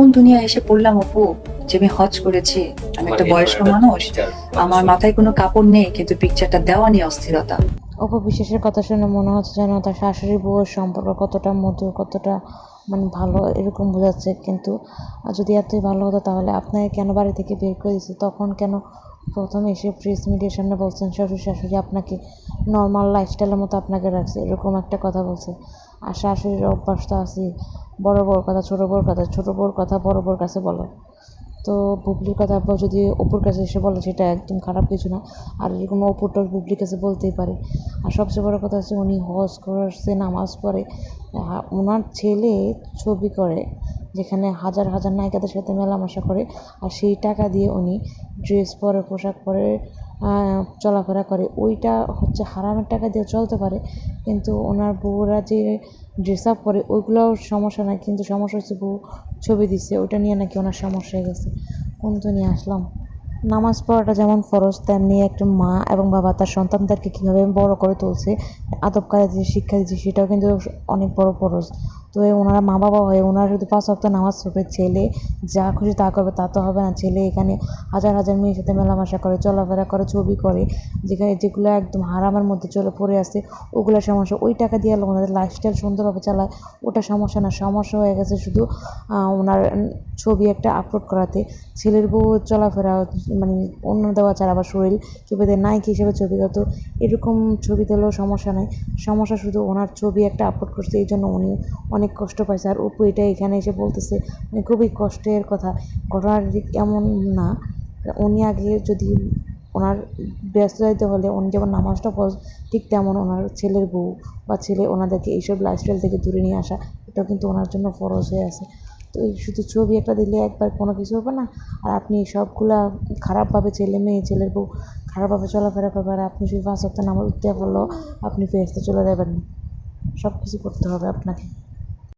কোন দুনিয়া এসে পড়লাম অপু? যে আমি হজ করেছি আমি একটা বয়স্ক মানুষ। আমার মাথায় কোনো কাপড় নেই কিন্তু পিকচারটা দেওয়া নিয়ে অস্থিরতা। অপু বিশ্বাসের কথা শুনে মনে হচ্ছে যেন তার শাশুড়ি বউয়ের সম্পর্ক কতটা মধুর কতটা মানে ভালো এরকম বোঝাচ্ছে। কিন্তু যদি এতই ভালো হতো তাহলে আপনাকে কেন বাড়ি থেকে বের করে দিচ্ছে তখন কেন প্রথমে এসে প্রেস মিডিয়ার সামনে বলছেন, শ্বশুর শাশুড়ি আপনাকে নর্মাল লাইফস্টাইলের মতো আপনাকে রাখছে। এরকম একটা কথা বলছে। আর শাশুড়ির অভ্যাস তো আছে বড় বড় কথা, ছোটো বড় কথা, ছোটো বড় কথা বড় বড় কাছে বলো। তো বুবলির কথা যদি অপুর কাছে এসে বলে, সেটা একদম খারাপ কিছু না। আর এরকম অপুরটা বুবলির কাছে বলতেই পারে। আর সবচেয়ে বড় কথা হচ্ছে, উনি হজ করছে নামাজ পড়ে। ওনার ছেলে ছবি করে। যেখানে হাজার হাজার নায়িকাদের সাথে মেলামেশা করে, আর সেই টাকা দিয়ে উনি ড্রেস পরে, পোশাক পরে চলাফেরা করে। ওইটা হচ্ছে হারামের টাকা দিয়ে চলতে পারে, কিন্তু ওনার বউরা যে ড্রেস আপ করে, ওইগুলোও সমস্যা নাই। কিন্তু সমস্যা হচ্ছে বউ ছবি দিচ্ছে ওটা নিয়ে নাকি ওনার সমস্যা হয়ে গেছে। কোন তো নিয়ে আসলাম। নামাজ পড়াটা যেমন ফরজ, তেমনি একটা মা এবং বাবা, তার সন্তানদেরকে কীভাবে বড় করে তুলছে, আদব কায়দা দিয়ে শিক্ষা দিচ্ছে, সেটাও কিন্তু অনেক বড় ফরজ। তো ওনারা মা বাবা হয়ে ওনারা শুধু পাঁচ ওয়াক্ত নামাজ পড়বে, ছেলে যা খুশি তা করবে, তা তো হবে না। ছেলে এখানে হাজার হাজার মেয়ের সাথে মেলামেশা করে, চলাফেরা করে, ছবি করে, যেখানে যেগুলো একদম হারামের মধ্যে চলে পড়ে আছে ওগুলো সমস্যা। ওই টাকা দিয়ে ওনাদের লাইফস্টাইল সুন্দরভাবে চালায়, ওটা সমস্যা না। সমস্যা হয়ে গেছে শুধু ওনার ছবি একটা আপলোড করাতে। ছেলের বউ চলাফেরা মানে অন্য দেওয়া ছাড়া আবার শরীর কীভাবে নায়ক হিসেবে ছবি দিত এরকম ছবি দিলেও সমস্যা নাই। সমস্যা শুধু ওনার ছবি একটা আপলোড করছে, এই জন্য উনি অনেক কষ্ট পাইছে। আর অপু এটা এখানে এসে বলতেছে মানে খুবই কষ্টের কথা। ঘটনার দিক এমন না। উনি আগে যদি ওনার ব্যস্ত যাইতে হলে উনি যেমন নামাজটা পড় ঠিক তেমন ওনার ছেলের বউ বা ছেলে ওনাদেরকে এইসব লাইফস্টাইল থেকে দূরে নিয়ে আসা, এটাও কিন্তু ওনার জন্য ফরজ হয়ে আছে। তো এই শুধু ছবি একটা দিলে একবার কোনো কিছু হবে না। আর আপনি সবগুলা খারাপভাবে ছেলে মেয়ে, ছেলের বউ খারাপভাবে চলাফেরা করবে আর আপনি শুধু পাঁচ সপ্তাহ নামাজ উঠতে পারলেও আপনি ফেরতে চলে যাবেন না। সব কিছু করতে হবে আপনাকে।